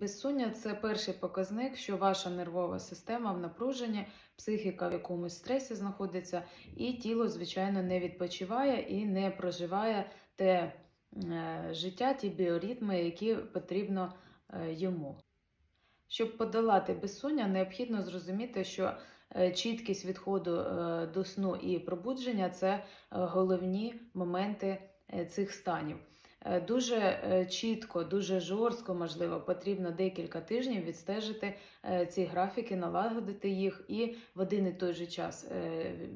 Безсоння це перший показник, що ваша нервова система в напруженні, психіка в якомусь стресі знаходиться, і тіло, звичайно, не відпочиває і не проживає те е, життя, ті біоритми, які потрібно е, йому. Щоб подолати безсоння, необхідно зрозуміти, що е, чіткість відходу до сну і пробудження це головні моменти цих станів. Е, Дуже е, чітко, дуже жорстко, можливо, потрібно декілька тижнів відстежити е, ці графіки, налагодити їх і в один і той же час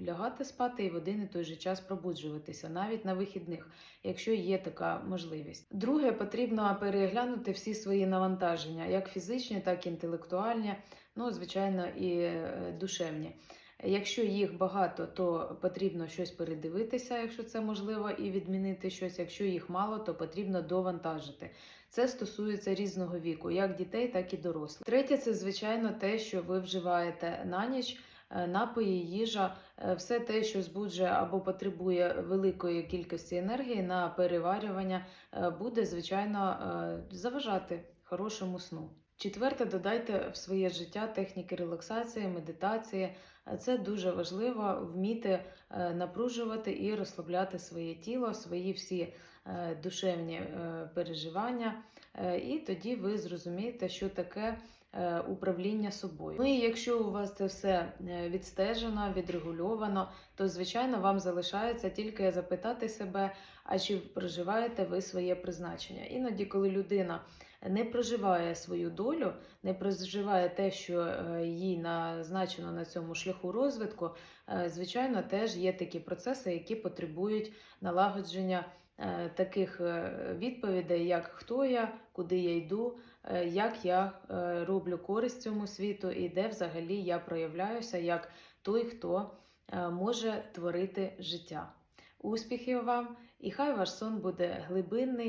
лягати спати, і в один і той же час пробуджуватися, навіть на вихідних, якщо є така можливість. Друге, потрібно переглянути всі свої навантаження, як фізичні, так і інтелектуальні, ну, звичайно, і душевні. Якщо їх багато, то потрібно щось передивитися, якщо це можливо, і відмінити щось. Якщо їх мало, то потрібно довантажити. Це стосується різного віку, як дітей, так і дорослих. Третє, це звичайно те, що ви вживаєте на ніч. е, Напої, їжа, е, все те, що збуджує або потребує великої кількості енергії на переварювання, е, буде звичайно заважати хорошому сну. Четверте, додайте в своє життя техніки релаксації, медитації. Це дуже важливо вміти е, напружувати і розслабляти своє тіло, свої всі е, душевні е, переживання. І тоді ви зрозумієте, що таке управління собою. Ну і якщо у вас це все відстежено, відрегульовано, то звичайно вам залишається тільки запитати себе, а чи проживаєте ви своє призначення. Іноді, коли людина не проживає свою долю, не проживає те, що е, їй назначено на цьому шляху розвитку, е, звичайно, теж є такі процеси, які потребують налагодження е, таких відповідей, як хто я, куди я йду, як я роблю користь цьому світу і де взагалі я проявляюся як той, хто може творити життя. Успіхів вам, і хай ваш сон буде глибинний.